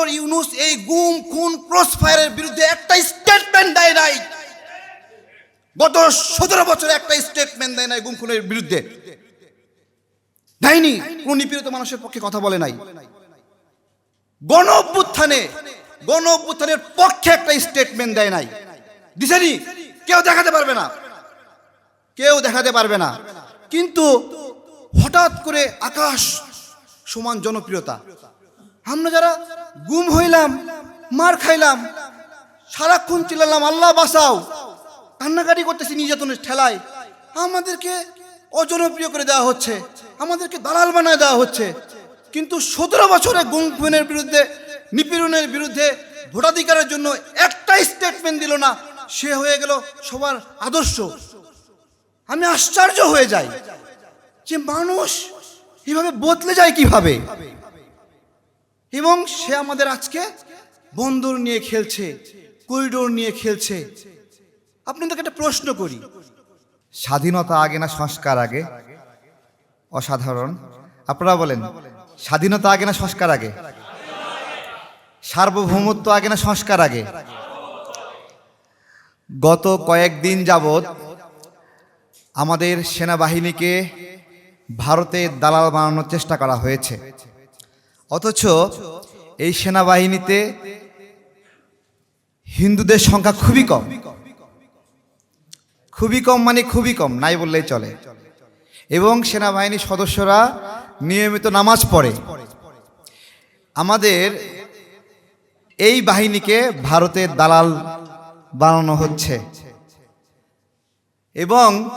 Doctor Yunus এই গুম, খুন ক্রস ফায়ারের বিরুদ্ধে একটা স্টেটমেন্ট দেয় নাই। গত সতেরো বছরে একটা স্টেটমেন্ট দেয় নাই গুম, খুনের বিরুদ্ধে। দেয়নি। কোন নিপীড়িত মানুষের পক্ষে কথা বলে নাই। গণ অভ্যুত্থানে, গণ অভ্যুত্থানের পক্ষে একটা স্টেটমেন্ট দেয় নাই। দিছেনি? কেউ দেখাতে পারবে না। কেউ দেখাতে পারবে না। কিন্তু হঠাৎ করে আকাশ সমান জনপ্রিয়তা। আমরা যারা গুম হইলাম, মার খাইলাম, সারাক্ষণ চিল্লালাম, আল্লাহ বাঁচাও। কান্নাকাটি করতেছি নির্যাতনের ঠেলায়। আমাদেরকে অজনপ্রিয় করে দেওয়া হচ্ছে, আমাদেরকে দালাল বানায় দেওয়া হচ্ছে। কিন্তু সতেরো বছরে গুম খুনের বিরুদ্ধে, নিপীড়নের বিরুদ্ধে ভোটাধিকারের জন্য একটা স্টেটমেন্ট দিল না, সে হয়ে গেল সবার আদর্শ। আমি আশ্চর্য হয়ে যাই যে মানুষ এভাবে বদলে যায় কীভাবে? এবং সে আমাদের আজকে বন্দর নিয়ে খেলছে করিডোর নিয়ে খেলছে। আপনাদেরকে একটা প্রশ্ন করি। স্বাধীনতা আগে না সংস্কার আগে? অসাধারণ। আপনারা বলেন, স্বাধীনতা আগে না সংস্কার আগে? সার্বভৌমত্ব আগে না সংস্কার আগে? গত কয়েকদিন যাবৎ আমাদের সেনাবাহিনীকে ভারতে দালাল বানানোর চেষ্টা করা হয়েছে। অথচ এই সেনাবাহিনীতে হিন্দুদের সংখ্যা খুবই কম। খুবই কম মানে খুবই কম, নাই বললেই চলে। এবং সেনাবাহিনীর সদস্যরা নিয়মিত নামাজ পড়ে। আমাদের এই বাহিনীকে ভারতের দালাল বানানো হচ্ছে। এবং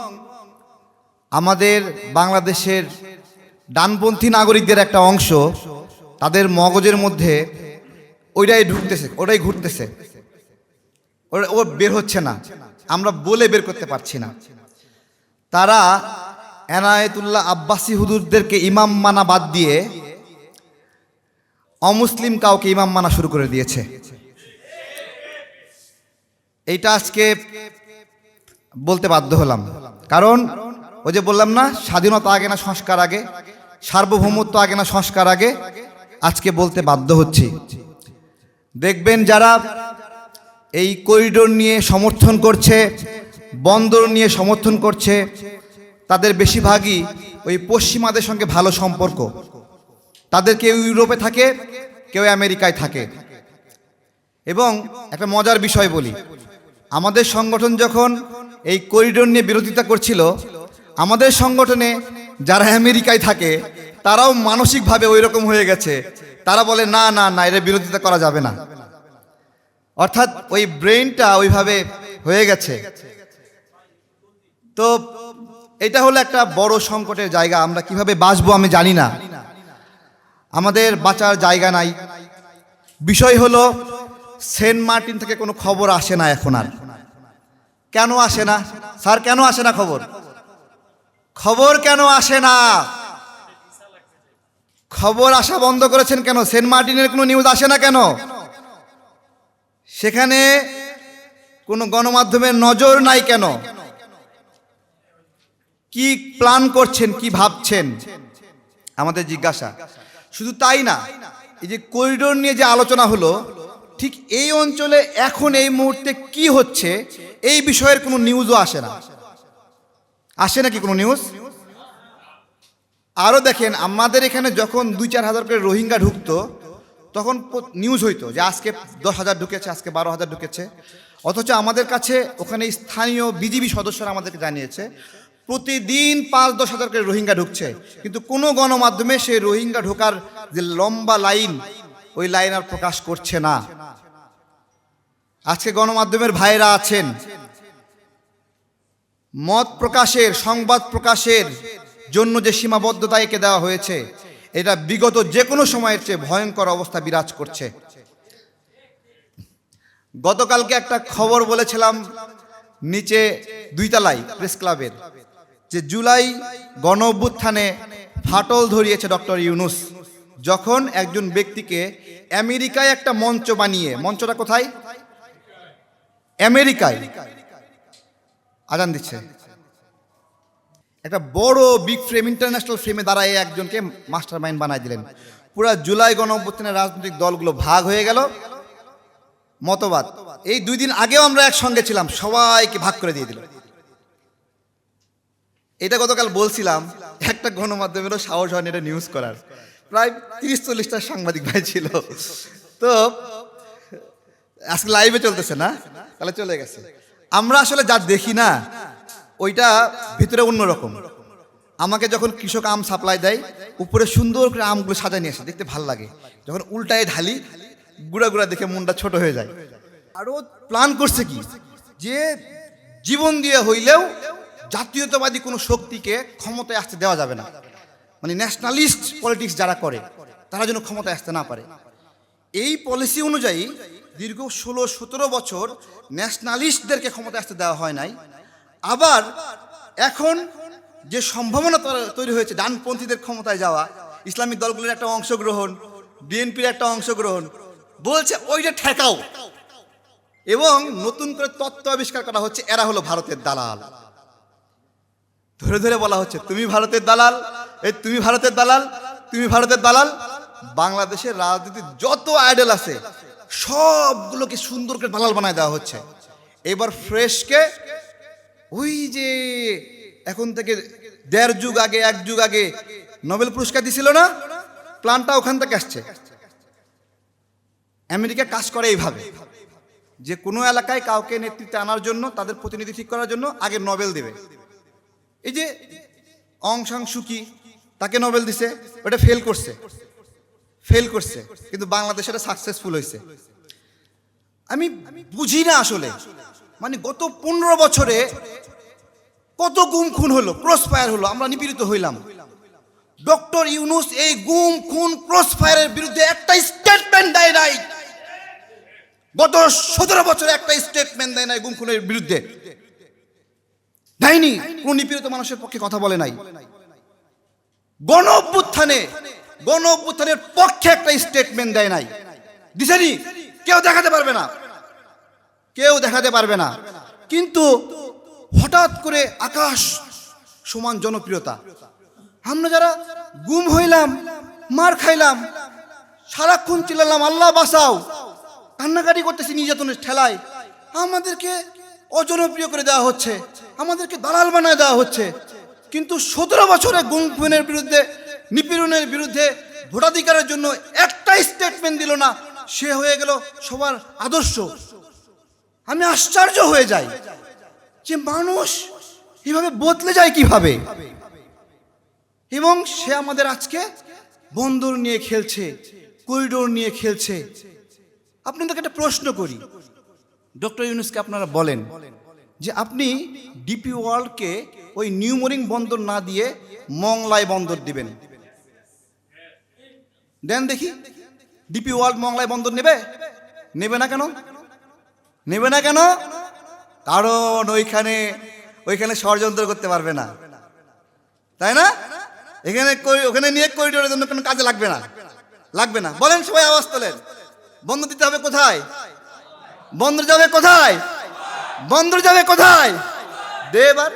আমাদের বাংলাদেশের ডানপন্থী নাগরিকদের একটা অংশ তাদের মগজের মধ্যে ওইটাই ঢুকতেছে, ওটাই ঘুরতেছে। ও বের হচ্ছে না। আমরা বলে বের করতে পারছি না। তারা এনায়েতুল্লাহ আব্বাসি হুদুরদেরকে ইমাম মানা বাদ দিয়ে অমুসলিম কাউকে ইমাম মানা শুরু করে দিয়েছে। এইটা আজকে বলতে বাধ্য হলাম। কারণ ওই যে বললাম না, স্বাধীনতা আগে না সংস্কার আগে, সার্বভৌমত্ব আগে না সংস্কার আগে আজকে বলতে বাধ্য হচ্ছি। দেখবেন যারা এই করিডোর নিয়ে সমর্থন করছে, বন্দর নিয়ে সমর্থন করছে, তাদের বেশিরভাগই ওই পশ্চিমাদের সঙ্গে ভালো সম্পর্ক। তাদের কেউ ইউরোপে থাকে, কেউ আমেরিকায় থাকে। এবং একটা মজার বিষয় বলি, আমাদের সংগঠন যখন এই করিডোর নিয়ে বিরোধিতা করছিল, আমাদের সংগঠনে যারা আমেরিকায় থাকে তারাও মানসিকভাবে ওই রকম হয়ে গেছে। তারা বলে, না না না এর বিরোধিতা করা যাবে না। অর্থাৎ ওই ব্রেনটা ওইভাবে হয়ে গেছে। তো এটা হলো একটা বড় সংকটের জায়গা। আমরা কীভাবে বাঁচবো আমি জানি না। আমাদের বাঁচার জায়গা নাই। বিষয় হলো, সেন্ট মার্টিন থেকে কোনো খবর আসে না এখন আর। কেন আসে না? স্যার, কেন আসে না খবর? খবর কেন আসে না? খবর আসা বন্ধ করেছেন কেন? সেন্ট মার্টিনের কোনো নিউজ আসে না কেন? সেখানে কোনো গণমাধ্যমের নজর নাই কেন? কি প্ল্যান করছেন, কি ভাবছেন? আমাদের জিজ্ঞাসা। শুধু তাই না, এই যে করিডোর নিয়ে যে আলোচনা হলো, ঠিক এই অঞ্চলে এখন এই মুহূর্তে কি হচ্ছে, এই বিষয়ের কোনো নিউজও আসে না। আসে নাকি কোনো নিউজ আরও দেখেন, আমাদের এখানে যখন দুই চার হাজার করে রোহিঙ্গা ঢুকতো, তখন নিউজ হইতো যে আজকে দশ হাজার ঢুকেছে, আজকে বারো হাজার ঢুকেছে। অথচ আমাদের কাছে ওখানে স্থানীয় বিজিবি সদস্যরা আমাদেরকে জানিয়েছে, প্রতিদিন পাঁচ দশ হাজার করে রোহিঙ্গা ঢুকছে। কিন্তু কোনো গণমাধ্যমে সেই রোহিঙ্গা ঢোকার যে লম্বা লাইন, ওই লাইন আর প্রকাশ করছে না। আজকে গণমাধ্যমের ভাইরা আছেন। মত প্রকাশের, সংবাদ প্রকাশের জন্য যে সীমাবদ্ধতা একে দেওয়া হয়েছে, এটা বিগত যে কোনো সময়ের চেয়ে ভয়ঙ্কর অবস্থা বিরাজ করছে। গতকালকে একটা খবর বলেছিলাম নিচে দুইতলায় প্রেস ক্লাবের, যে জুলাই গণ অভ্যুত্থানে ফাটল ধরিয়েছে ডক্টর ইউনুস। যখন একজন ব্যক্তিকে আমেরিকায় একটা মঞ্চ বানিয়ে, মঞ্চটা কোথায়? আমেরিকায়। আজান দিচ্ছে। একটা বড় বিগ ফ্রেম ইন্টারন্যাশনাল ফ্রেমে দাঁড়ায় একজনকে মাস্টার মাইন্ড বানাই দিলেন। পুরা জুলাই গণ অভ্যুত্থানের রাজনৈতিক দলগুলো ভাগ হয়ে গেল। মতবাদ। এই দুই দিন আগেও আমরা একসঙ্গে ছিলাম, সবাইকে ভাগ করে দিয়ে দিল। এটা গতকাল বলছিলাম, একটা গণমাধ্যমেরও সাহস হয়নি এটা নিউজ করার। প্রায় তিরিশ চল্লিশটা সাংবাদিক ভাই ছিল। তো আজকে লাইভে চলতেছে না? তাহলে চলে গেছে। আমরা আসলে যা দেখি না ওইটা ভিতরে অন্যরকম। আমাকে যখন কৃষক আম সাপ্লাই দেয়, উপরে সুন্দর করে আমগুলো সাজায় নিয়ে আসে, দেখতে ভালো লাগে। যখন উল্টায় ঢালি, গুড়া গুড়া দেখে মনটা ছোট হয়ে যায়। আরও প্ল্যান করছে কি? যে জীবন দিয়ে হইলেও জাতীয়তাবাদী কোনো শক্তিকে ক্ষমতায় আসতে দেওয়া যাবে না। মানে ন্যাশনালিস্ট পলিটিক্স যারা করে, তারা যেন ক্ষমতায় আসতে না পারে। এই পলিসি অনুযায়ী দীর্ঘ ষোলো, সতেরো বছর ন্যাশনালিস্টদেরকে ক্ষমতায় আসতে দেওয়া হয় নাই। আবার এখন যে সম্ভাবনা তৈরি- হয়েছে, ডানপন্থীদের ক্ষমতায় যাওয়া, ইসলামিক দলগুলোর একটা অংশগ্রহণ, বিএনপির একটা অংশগ্রহণ, বলছে ওইটা ঠেকাও। এবং নতুন করে তত্ত্ব আবিষ্কার করা হচ্ছে, এরা হলো ভারতের দালাল। ধরে ধরে বলা হচ্ছে, তুমি ভারতের দালাল, এই তুমি ভারতের দালাল, তুমি ভারতের দালাল। বাংলাদেশের রাজনীতির যত আইডল আছে, সবগুলোকে সুন্দর করে দালাল বানায় দেওয়া হচ্ছে। এবার ফ্রেশকে ওই যে এখন থেকে দেড় যুগ আগে, এক যুগ আগে নোবেল পুরস্কার দিছিল না? প্ল্যানটা ওখান থেকে আসছে। আমেরিকা কাজ করে এইভাবে। যে কোনো এলাকায় কাউকে নেতৃত্বে আনার জন্য, তাদের প্রতিনিধি ঠিক করার জন্য আগে নোবেল দেবে। এই যে অং সাং সুকি তাকে নোবেল দিছে, ওটা ফেল করছে। ফেল করছে, কিন্তু বাংলাদেশ এটা সাকসেসফুল হয়েছে। আমি বুঝি না আসলে। মানে গত পনেরো বছরে কত গুম খুন হলো ক্রস ফায়ার হলো, আমরা নিপীড়িত হইলাম। ডক্টর ইউনুস এই গুম খুন ক্রস ফায়ারের বিরুদ্ধে একটা স্টেটমেন্ট দেয় নাই। গত সতেরো বছরে একটা স্টেটমেন্ট দেয় নাই গুম খুনের বিরুদ্ধে। দেয়নি, কোন নিপীড়িত মানুষের পক্ষে কথা বলে নাই। গণ অভ্যুত্থানে, গণ অভ্যুত্থানের পক্ষে একটা স্টেটমেন্ট দেয় নাই। দিছেনি কেউ দেখাতে পারবে না। কেউ দেখাতে পারবে না। কিন্তু হঠাৎ করে আকাশ সমান জনপ্রিয়তা। আমরা যারা গুম হইলাম, মার খাইলাম, সারাক্ষণ চিল্লালাম, আল্লাহ বাঁচাও। কান্নাকাটি করতেছি নির্যাতনের ঠেলায়। আমাদেরকে অজনপ্রিয় করে দেওয়া হচ্ছে। আমাদেরকে দালাল বানায় দেওয়া হচ্ছে। কিন্তু সতেরো বছরে গুম খুনের বিরুদ্ধে, নিপীড়নের বিরুদ্ধে ভোটাধিকারের জন্য একটা স্টেটমেন্ট দিল না। সে হয়ে গেল সবার আদর্শ। আমি আশ্চর্য হয়ে যাই যে মানুষ এভাবে বদলে যায় কীভাবে? এবং সে আমাদের আজকে বন্দর নিয়ে খেলছে করিডোর নিয়ে খেলছে। আপনাদেরকে একটা প্রশ্ন করি। ডক্টর ইউনুসকে আপনারা বলেন যে আপনি ডিপি ওয়ার্ল্ডকে ওই নিউমোরিং বন্দর না দিয়ে মংলাই বন্দর দিবেন। দেন দেখি, ডিপি ওয়ার্ল্ড মংলায় বন্দর নেবে? নেবে না কেন? নেবে না কেন? কারণ ওইখানে ওইখানে ষড়যন্ত্র করতে পারবে না। তাই না? এখানে ওখানে নিয়ে করিডোরের জন্য কোনো কাজে লাগবে না। লাগবে না। বলেন সবাই আওয়াজ তোলেন। বন্ধ দিতে হবে কোথায়? বন্দর যাবে কোথায়? বন্দর যাবে কোথায়? দেবার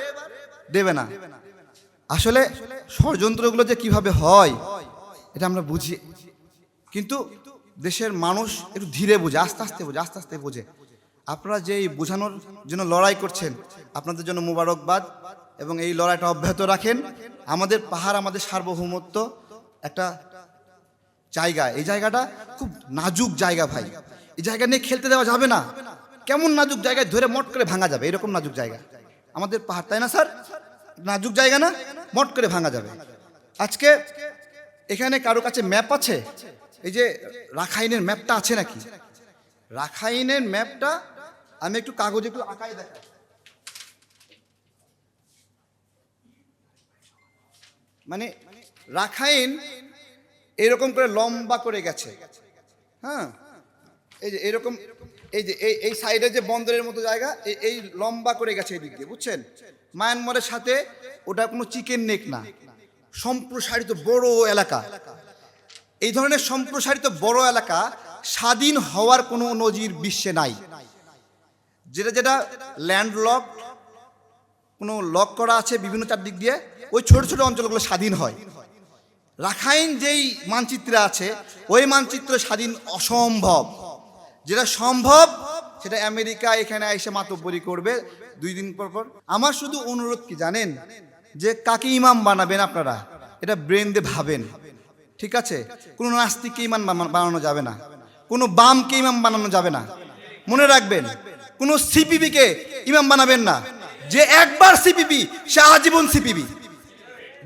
দেবে না। আসলে ষড়যন্ত্রগুলো যে কীভাবে হয়, এটা আমরা বুঝি। কিন্তু দেশের মানুষ একটু ধীরে বোঝে, আস্তে আস্তে বোঝে, আস্তে আস্তে বোঝে। আপনারা যে বোঝানোর জন্য লড়াই করছেন, আপনাদের জন্য মুবারকবাদ এবং এই লড়াইটা অব্যাহত রাখেন। আমাদের পাহাড়, আমাদের সার্বভৌমত্ব একটা জায়গা। এই জায়গাটা খুব নাজুক জায়গা ভাই। এই জায়গা নিয়ে খেলতে দেওয়া যাবে না। কেমন নাজুক জায়গায় ধরে মট করে ভাঙা যাবে? এরকম নাজুক জায়গা। আমাদের পাহাড়, তাই না স্যার? নাজুক জায়গা না? মট করে ভাঙা যাবে। আজকে এখানে কারও কাছে ম্যাপ আছে? এই যে রাখাইনের ম্যাপটা আছে নাকি? রাখাইনের ম্যাপটা আমি একটু কাগজে একটু আঁকাই দেখাই। মানে রাখাইন এরকম করে লম্বা করে গেছে। হ্যাঁ? এই যে এরকম, এই যে এই এই সাইডে যে বন্দরের মতো জায়গা, এই- এই লম্বা করে গেছে এই দিক দিয়ে, বুঝছেন? মায়ানমারের সাথে ওটা কোনো চিকেন নেক না। সম্প্রসারিত বড় এলাকা। এই ধরনের সম্প্রসারিত বড় এলাকা স্বাধীন হওয়ার কোনো নজির বিশ্বে নাই। যেটা যেটা ল্যান্ড লক কোনো লক করা আছে বিভিন্ন চারদিক দিয়ে, ওই ছোট ছোট অঞ্চলগুলো স্বাধীন হয়। রাখাইন যেই মানচিত্রে আছে, ওই মানচিত্র স্বাধীন অসম্ভব। যেটা সম্ভব, সেটা আমেরিকা এখানে এসে মাতব্বরি করবে দুই দিন পর পর। আমার শুধু অনুরোধ কি জানেন? যে কাকে ইমাম বানাবেন আপনারা? এটা ব্রেন দিয়ে ভাবেন। ঠিক আছে? কোনো নাস্তিককে ইমাম বানানো যাবে না। কোনো বামকে ইমাম বানানো যাবে না। মনে রাখবেন কোনো সিপিবিকে ইমাম বানাবেন না। যে একবার সিপিবি সে আজীবন সিপিবি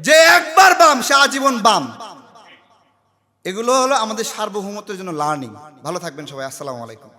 যে একবার বাম, সে আজীবন বাম। এগুলো হলো আমাদের সার্বভৌমত্বের জন্য লার্নিং ভালো থাকবেন সবাই। আসসালামু আলাইকুম।